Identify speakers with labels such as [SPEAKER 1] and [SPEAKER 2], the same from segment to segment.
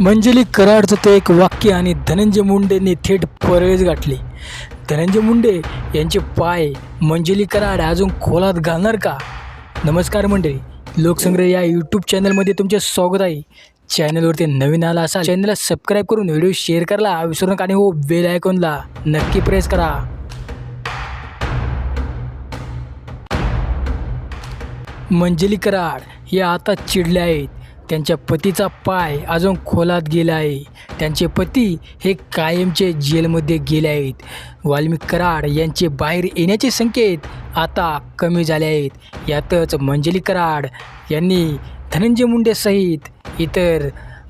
[SPEAKER 1] मंजली कराडचं ते एक वाक्य आणि धनंजय मुंडेंनी थेट परळीच गाठली. धनंजय मुंडे यांचे पाय मंजली कराड अजून खोलात घालणार का? नमस्कार मंडळी लोकसंग्रह या यूट्यूब चॅनलमध्ये तुमचे स्वागत आहे. चॅनलवरती नवीन आला असाल चॅनलला सबस्क्राईब करून व्हिडिओ शेअर करायला विसरू नका आणि हो बेल आयकॉनला नक्की प्रेस करा. मंजली कराड या आता चिडल्या आहेत. त्यांच्या पतीचा पाय अजून खोलात गेला आहे. त्यांचे पती हे कायमचे जेलमध्ये गेले आहेत. वाल्मिक कराड यांचे बाहेर येण्याचे संकेत आता कमी झाले आहेत. यातच मंजली कराड यांनी धनंजय मुंडेसहित इतर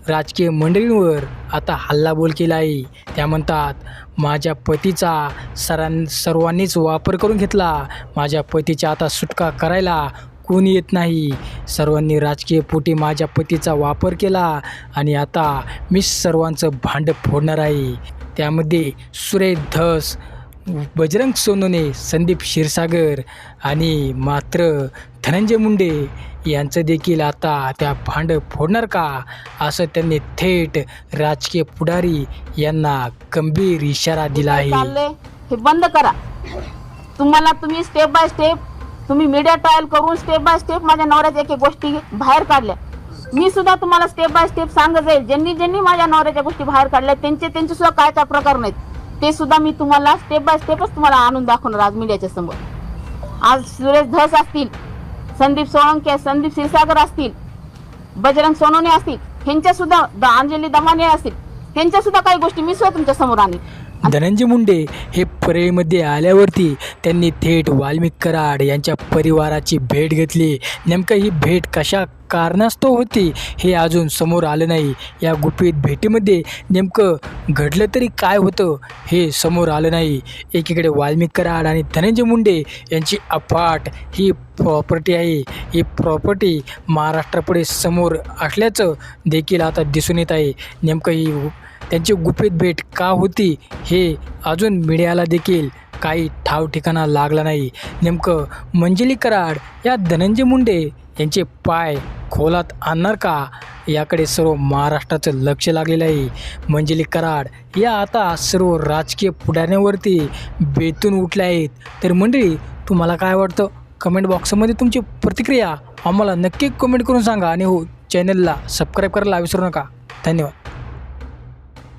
[SPEAKER 1] राजकीय मंडळींवर आता हल्लाबोल केला आहे. त्या म्हणतात माझ्या पतीचा सरां सर्वांनीच वापर करून घेतला. माझ्या पतीच्या आता सुटका करायला कोणी येत नाही. सर्वांनी राजकीय पोटी माझ्या पतीचा वापर केला आणि आता मी सर्वांचं भांड फोडणार आहे. त्यामध्ये सुरेश धस बजरंग सोनूने संदीप क्षीरसागर आणि मात्र धनंजय मुंडे यांचं देखील आता त्या भांड फोडणार का? असं त्यांनी थेट राजकीय पुढारी यांना गंभीर इशारा दिला आहे.
[SPEAKER 2] हे बंद करा. तुम्हाला तुम्ही स्टेप बाय स्टेप तुम्ही मीडिया ट्रायल करून स्टेप बाय स्टेप माझ्या नवऱ्याच्या एक एक गोष्टी बाहेर काढल्या. मी सुद्धा तुम्हाला स्टेप बाय स्टेप सांगत जाईल. ज्यांनी ज्यांनी माझ्या नवऱ्याच्या गोष्टी बाहेर काढल्या त्यांचे त्यांचे सुद्धा काय काय प्रकार नाहीत. ते सुद्धा मी तुम्हाला स्टेप बाय स्टेपच तुम्हाला आणून दाखवणार आज मीडियाच्या समोर. आज सुरेश धस असतील संदीप सोळंके संदीप क्षीरसागर असतील बजरंग सोनोने असतील ह्यांच्या सुद्धा अंजली दमाने असतील ह्यांच्या सुद्धा काही गोष्टी मी सुद्धा तुमच्यासमोर आणीन.
[SPEAKER 1] धनंजय मुंडे हे परळीमध्ये आल्यावरती त्यांनी थेट वाल्मिक कराड यांच्या परिवाराची भेट घेतली. नेमकं ही भेट कशा कारणास्तव होती हे अजून समोर आलं नाही. या गुपित भेटीमध्ये नेमकं घडलं तरी काय होतं हे समोर आलं नाही. एकीकडे वाल्मिक कराड आणि धनंजय मुंडे यांची अफाट ही प्रॉपर्टी आहे. ही प्रॉपर्टी महाराष्ट्रापुढे समोर असल्याचं देखील आता दिसून येत आहे. नेमकं ही त्यांची गुपित भेट का होती हे अजून मीडियाला देखील काही ठाव ठिकाणा लागला नाही. नेमकं मंजली कराड या धनंजय मुंडे यांचे पाय खोलात आणणार का? याकडे सर्व महाराष्ट्राचं लक्ष लागलेलं आहे. मंजली कराड या आता सर्व राजकीय पुढाऱ्यांवरती बेतून उठल्या आहेत. तर मंडळी तुम्हाला काय वाटतं? कमेंट बॉक्समध्ये तुमची प्रतिक्रिया आम्हाला नक्की कमेंट करून सांगा आणि हो चॅनलला सबस्क्राईब करायला विसरू नका. धन्यवाद.